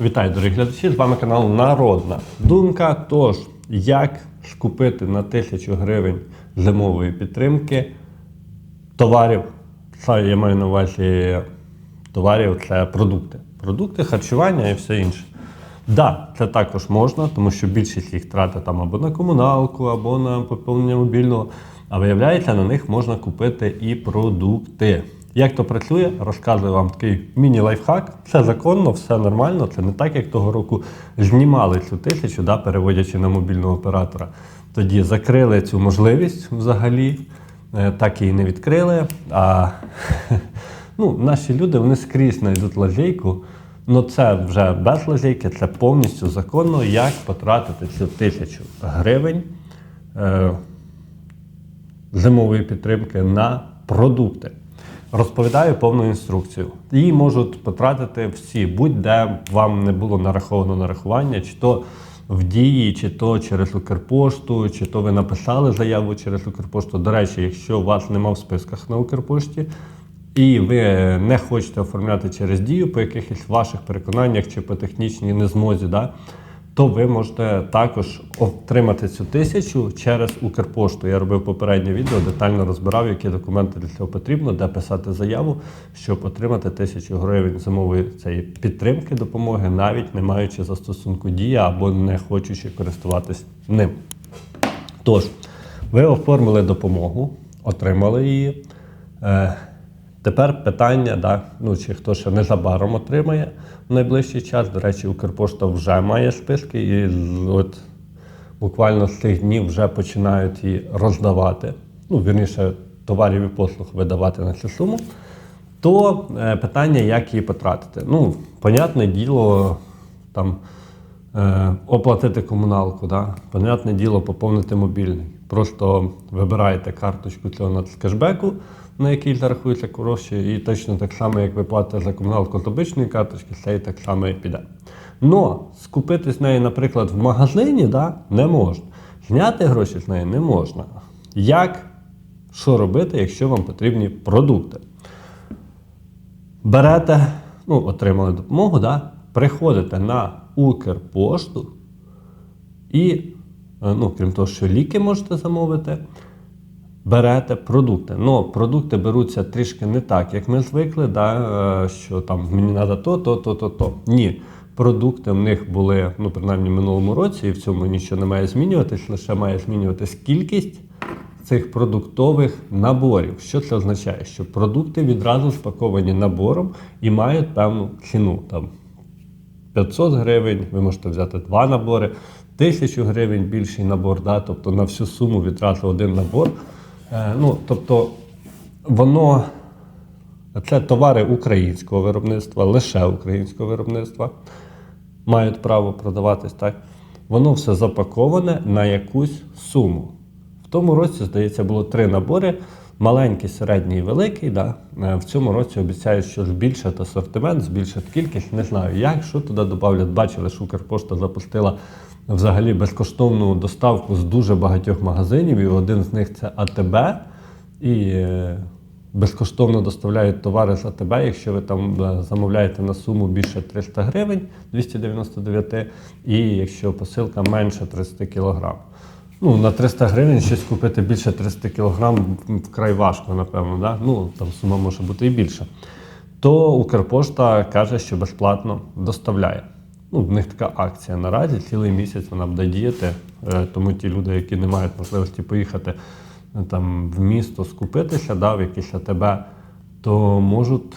Вітаю, дорогі глядачі! З вами канал Народна Думка. Тож, як скупити на 1000 гривень зимової підтримки товарів, це я маю на увазі товарів, це продукти. Продукти, харчування і все інше. Так, да, це також можна, тому що більшість їх тратить там або на комуналку, або на поповнення мобільного. А виявляється, на них можна купити і продукти. Як то працює, розказую вам такий міні-лайфхак. Все законно, все нормально. Це не так, як того року знімали цю тисячу, да, переводячи на мобільного оператора. Тоді закрили цю можливість взагалі, е, так і не відкрили. А ну, наші люди вони скрізь знайдуть лазейку. Ну це вже без лазейки, це повністю законно, як потратити цю тисячу гривень е, зимової підтримки на продукти. Розповідаю повну інструкцію. Її можуть потратити всі, будь-де вам не було нараховано нарахування, чи то в дії, чи то через Укрпошту, чи то ви написали заяву через Укрпошту. До речі, якщо вас нема в списках на Укрпошті, і ви не хочете оформляти через дію по якихось ваших переконаннях чи по технічній незмозі, да, то ви можете також отримати цю тисячу через Укрпошту. Я робив попереднє відео, детально розбирав, які документи для цього потрібно, де писати заяву, щоб отримати тисячу гривень зимової цієї підтримки допомоги, навіть не маючи застосунку дія або не хочучи користуватись ним. Тож, ви оформили допомогу, отримали її. Тепер питання, да, ну, чи хто ще незабаром отримає в найближчий час. До речі, Укрпошта вже має списки, і от буквально з цих днів вже починають її роздавати. Ну, вірніше, товарів і послуг видавати на цю суму. То е, питання, як її потратити. Ну, понятне діло, там оплатити комуналку, да? понятне діло, поповнити мобільний. Просто вибираєте карточку цього нацкешбеку, на якій зарахуються гроші, і точно так само, як ви платите за комуналку з обичної карточки, це і так само і піде. Но з неї, наприклад, в магазині да, не можна. Зняти гроші з неї не можна. Як, що робити, якщо вам потрібні продукти? берете, ну, отримали допомогу, да? приходите на Укрпошту і, е, ну, крім того, що ліки можете замовити, берете продукти. Ну, продукти беруться трішки не так, як ми звикли, да? е, що там мені треба то, то, то, то, то. Ні. Продукти в них були, ну, принаймні, в минулому році, і в цьому нічого не має змінюватись, лише має змінюватись кількість цих продуктових наборів. Що це означає? Що продукти відразу спаковані набором і мають певну ціну. Там 500 гривень, ви можете взяти два набори, 1000 гривень більший набор, да? тобто на всю суму відразу один набор. Е, ну, тобто воно це товари українського виробництва, лише українського виробництва мають право продаватись так. Воно все запаковане на якусь суму. В тому році, здається, було три набори: маленький, середній і великий. Да? Е, В цьому році обіцяють, що збільшать асортимент, збільшать кількість. Не знаю як, що туди додавлять. Бачили, що Укрпошта запустила взагалі безкоштовну доставку з дуже багатьох магазинів, і один з них це АТБ. І е, безкоштовно доставляють товари з АТБ, якщо ви там е, замовляєте на суму більше 300 гривень 299, і якщо посилка менше 30 кілограм. Ну, на 300 гривень щось купити більше 300 кілограм вкрай важко, напевно. Да? Ну, там сума може бути і більша. То Укрпошта каже, що безплатно доставляє. Ну, в них така акція наразі, цілий місяць вона буде діяти. Е, Тому ті люди, які не мають можливості поїхати е, там, в місто скупитися, да, в якийсь АТБ, то можуть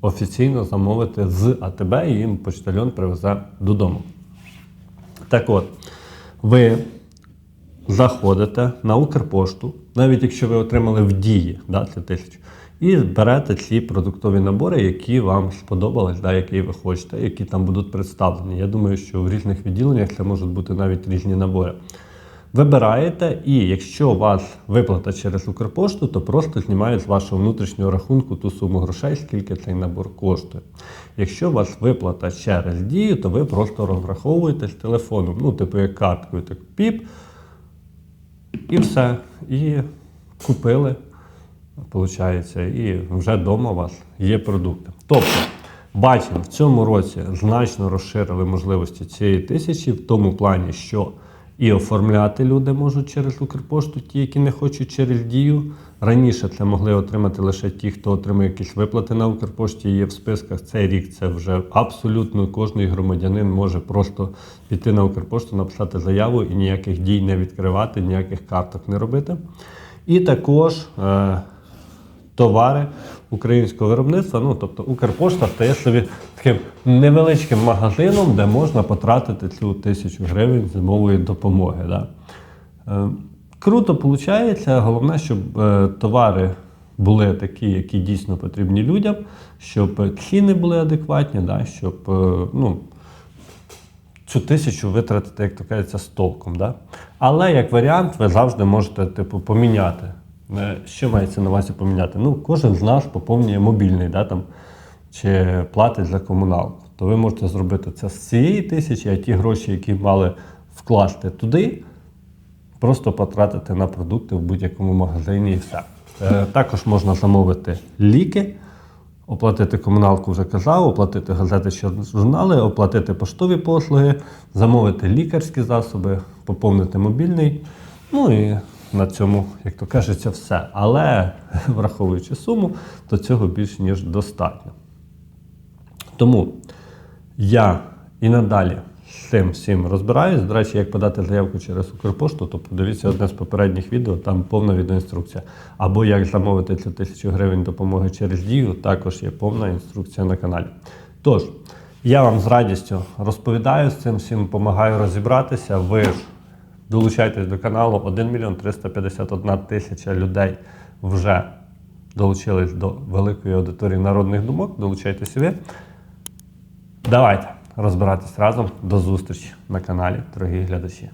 офіційно замовити з АТБ і їм почтальон привезе додому. Так от, ви заходите на Укрпошту, навіть якщо ви отримали в дії да, ці тисячу, і берете ці продуктові набори, які вам сподобались, да, які ви хочете, які там будуть представлені. Я думаю, що в різних відділеннях це можуть бути навіть різні набори. Вибираєте, і якщо у вас виплата через Укрпошту, то просто знімають з вашого внутрішнього рахунку ту суму грошей, скільки цей набор коштує. Якщо у вас виплата через дію, то ви просто розраховуєте з телефоном, ну, типу як карткою, так піп, і все. І купили, виходить, і вже вдома у вас є продукти. Тобто, Бачимо, в цьому році значно розширили можливості цієї тисячі в тому плані, що і оформляти люди можуть через Укрпошту, ті, які не хочуть через дію. Раніше це могли отримати лише ті, хто отримує якісь виплати на Укрпошті, є в списках. Цей рік це вже абсолютно кожний громадянин може просто піти на Укрпошту, написати заяву і ніяких дій не відкривати, ніяких карток не робити. І також е, товари українського виробництва. Ну, тобто Укрпошта стає собі таким невеличким магазином, де можна потратити цю тисячу гривень зимової допомоги. Да? Е, Круто виходить. Головне, щоб е, товари були такі, які дійсно потрібні людям, щоб ціни були адекватні, да? щоб е, ну, цю тисячу витратити, як то кажеться, з толком. Да? Але як варіант, ви завжди можете типу, поміняти. Е, Що мається на увазі поміняти? Ну, кожен з нас поповнює мобільний, да, там, чи платить за комуналку. То ви можете зробити це з цієї тисячі, а ті гроші, які мали вкласти туди, просто потратити на продукти в будь-якому магазині і все. Е, Також можна замовити ліки, оплатити комуналку, вже казав, оплатити газети чи журнали, оплатити поштові послуги, замовити лікарські засоби, поповнити мобільний. Ну і на цьому, як то кажеться, все. Але враховуючи суму, то цього більш ніж достатньо. Тому я і надалі з цим всім розбираюсь. До речі, як подати заявку через Укрпошту, то подивіться одне з попередніх відео, там повна відеоінструкція. Або як замовити цю тисячу гривень допомоги через дію, також є повна інструкція на каналі. Тож, я вам з радістю розповідаю з цим всім, допомагаю розібратися. Ви ж долучайтесь до каналу. 1 мільйон 351 тисяча людей вже долучились до великої аудиторії народних думок. Долучайтесь ви. Давайте розбиратись разом. До зустрічі на каналі, дорогі глядачі.